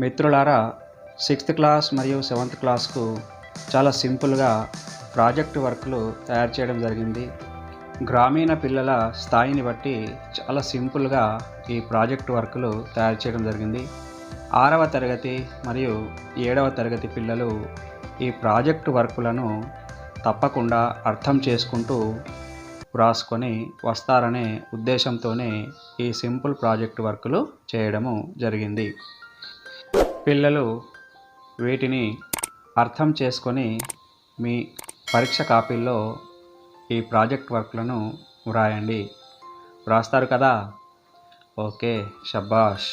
మిత్రులారా sixth class మరియు seventh క్లాస్కు చాలా సింపుల్గా ప్రాజెక్ట్ వర్క్లు తయారు చేయడం జరిగింది. గ్రామీణ పిల్లల స్థాయిని బట్టి చాలా సింపుల్గా ఈ ప్రాజెక్ట్ వర్క్లు తయారు చేయడం జరిగింది. ఆరవ తరగతి మరియు ఏడవ తరగతి పిల్లలు ఈ ప్రాజెక్ట్ వర్కులను తప్పకుండా అర్థం చేసుకుంటూ వ్రాసుకొని వస్తారనే ఉద్దేశంతోనే ఈ సింపుల్ ప్రాజెక్ట్ వర్కులు చేయడము జరిగింది. పిల్లలు వీటిని అర్థం చేసుకొని మీ పరీక్ష కాపీల్లో ఈ ప్రాజెక్ట్ వర్క్లను వ్రాయండి. వ్రాస్తారు కదా? ఓకే షబాష్